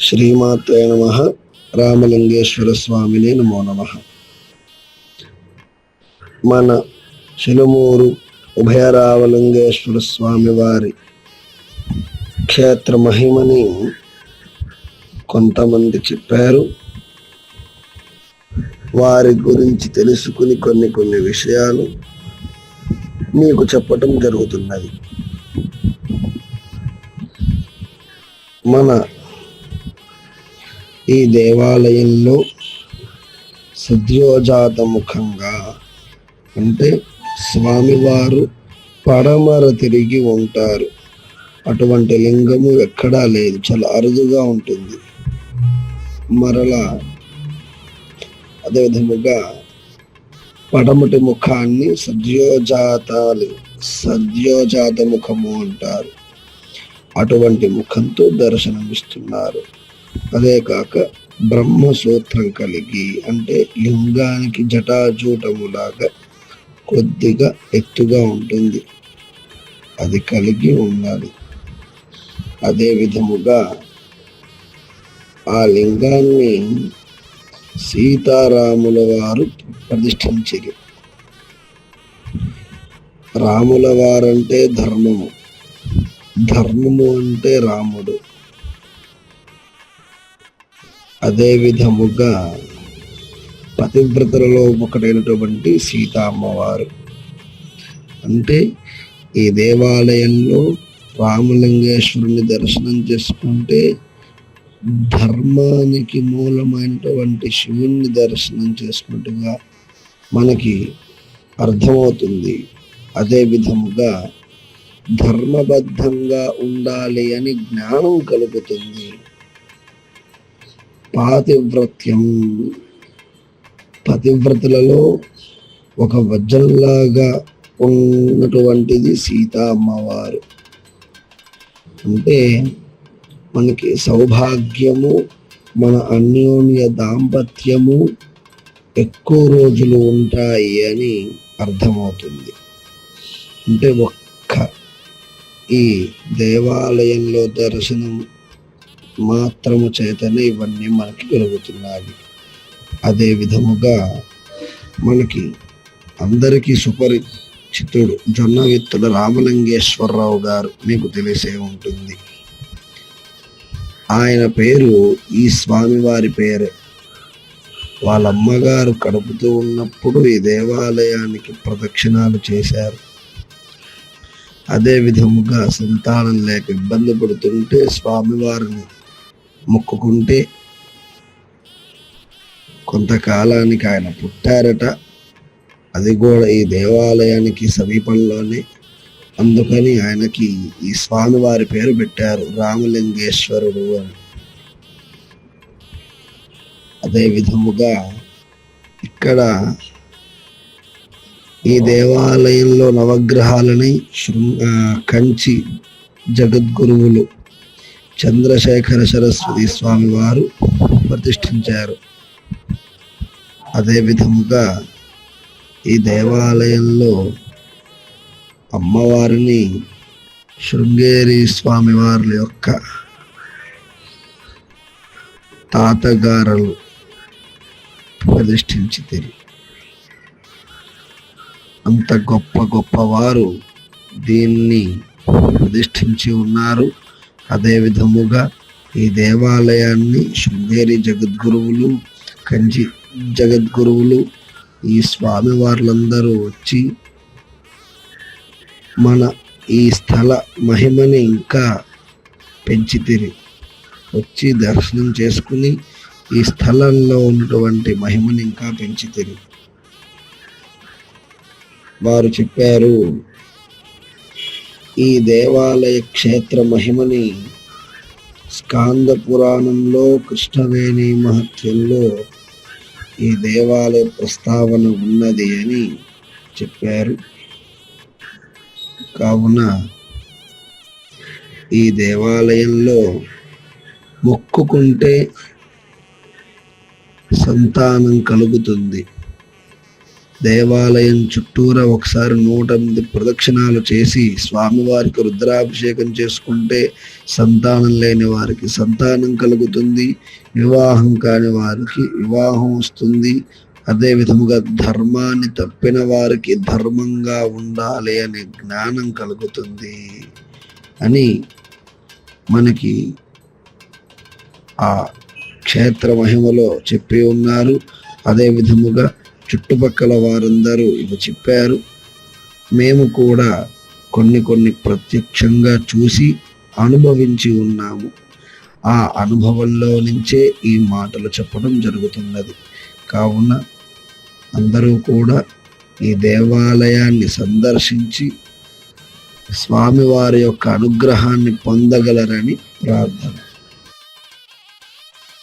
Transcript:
శ్రీమాతే నమ. రామలింగేశ్వర స్వామిని నమో నమ. మన చిలుమూరు ఉభయరామలింగేశ్వర స్వామి వారి క్షేత్ర మహిమని కొంతమంది చెప్పారు. వారి గురించి తెలుసుకుని కొన్ని కొన్ని విషయాలు మీకు చెప్పటం జరుగుతున్నది. మన ఈ దేవాలయంలో సద్యోజాత ముఖంగా అంటే స్వామివారు పడమర తిరిగి ఉంటారు. అటువంటి లింగము ఎక్కడా లేదు. చాలా అరుదుగా ఉంటుంది. మరలా అదేవిధముగా పడమటి ముఖాన్ని సద్యోజాతాలు సద్యోజాత ముఖము అంటారు. అటువంటి ముఖంతో దర్శనమిస్తున్నారు. అదే కాక బ్రహ్మసూత్రం కలిగి అంటే లింగానికి జటాజూటములాగా కొద్దిగా ఎత్తుగా ఉంటుంది. అది కలిగి ఉండాలి. అదే విధముగా ఆ లింగాన్ని సీతారాముల వారు ప్రతిష్ఠించారు. రాముల వారంటే ధర్మము. ధర్మము అంటే రాముడు. అదే విధముగా పతివ్రతలలో ఒకటైనటువంటి సీతామ్మవారు. అంటే ఈ దేవాలయంలో రామలింగేశ్వరుని దర్శనం చేసుకుంటే ధర్మానికి మూలమైనటువంటి శివుణ్ణి దర్శనం చేసుకున్నట్టుగా మనకి అర్థమవుతుంది. అదే విధముగా ధర్మబద్ధంగా ఉండాలి అని జ్ఞానం కలుగుతుంది. పాతివ్రత్యం. పతివ్రతలలో ఒక వజ్రంలాగా ఉన్నటువంటిది సీతా అమ్మవారు. అంటే మనకి సౌభాగ్యము మన అన్యోన్య దాంపత్యము ఎక్కువ రోజులు ఉంటాయి అని అర్థమవుతుంది. అంటే ఒక్క ఈ దేవాలయంలో దర్శనం మాత్రము చేతనే ఇవన్నీ మనకి కలుగుతున్నాయి అదే విధముగా మనకి అందరికీ సుపరిచితుడు జొన్న విత్తుడు రామలింగేశ్వరరావు గారు మీకు తెలిసే ఉంటుంది. ఆయన పేరు ఈ స్వామివారి పేరే. వాళ్ళ అమ్మగారు కడుపుతూ ఉన్నప్పుడు ఈ దేవాలయానికి ప్రదక్షిణాలు చేశారు. అదే విధముగా సంతానం లేక ఇబ్బంది పడుతుంటే స్వామివారిని మొక్కుకుంటే కొంతకాలానికి ఆయన పుట్టారట. అది కూడా ఈ దేవాలయానికి సమీపంలోనే. అందుకని ఆయనకి ఈ స్వామివారి పేరు పెట్టారు రామలింగేశ్వరుడు అని. అదే విధముగా ఇక్కడ ఈ దేవాలయంలో నవగ్రహాలని శృంగ కంచి జగద్గురువులు చంద్రశేఖర సరస్వతి స్వామి వారు ప్రతిష్ఠించారు. అదే విధముగా ఈ దేవాలయంలో అమ్మవారిని శృంగేరి స్వామివారి యొక్క తాతగారులు ప్రతిష్ఠించి తిరిగి అంత గొప్ప గొప్పవారు దీన్ని ప్రతిష్ఠించి ఉన్నారు. అదే విధముగా ఈ దేవాలయాన్ని శృంగేరి జగద్గురువులు కంచి జగద్గురువులు ఈ స్వామి వార్లందరూ వచ్చి మన ఈ స్థల మహిమని ఇంకా పెంచితిరి. వచ్చి దర్శనం చేసుకుని ఈ స్థలంలో ఉన్నటువంటి మహిమని ఇంకా పెంచితిరి. వారు చెప్పారు ఈ దేవాలయ క్షేత్ర మహిమని స్కాంద పురాణంలో కృష్ణవేణి మహత్యంలో ఈ దేవాలయ ప్రస్తావన ఉన్నది అని చెప్పారు. కావున ఈ దేవాలయంలో మొక్కుకుంటే సంతానం కలుగుతుంది. దేవాలయం చుట్టూరా ఒకసారి నూట ఎనిమిది ప్రదక్షిణాలు చేసి స్వామివారికి రుద్రాభిషేకం చేసుకుంటే సంతానం లేని వారికి సంతానం కలుగుతుంది వివాహం కాని వారికి వివాహం వస్తుంది. అదే విధముగా ధర్మాన్ని తప్పిన వారికి ధర్మంగా ఉండాలి అనే జ్ఞానం కలుగుతుంది అని మనకి ఆ క్షేత్ర మహిమలో చెప్పి ఉన్నారు. అదే విధముగా చుట్టుపక్కల వారందరూ ఇవి చెప్పారు. మేము కూడా కొన్ని కొన్ని ప్రత్యక్షంగా చూసి అనుభవించి ఉన్నాము. ఆ అనుభవంలో నుంచే ఈ మాటలు చెప్పడం జరుగుతున్నది. కావున అందరూ కూడా ఈ దేవాలయాన్ని సందర్శించి స్వామివారి యొక్క అనుగ్రహాన్ని పొందగలరని ప్రార్థన.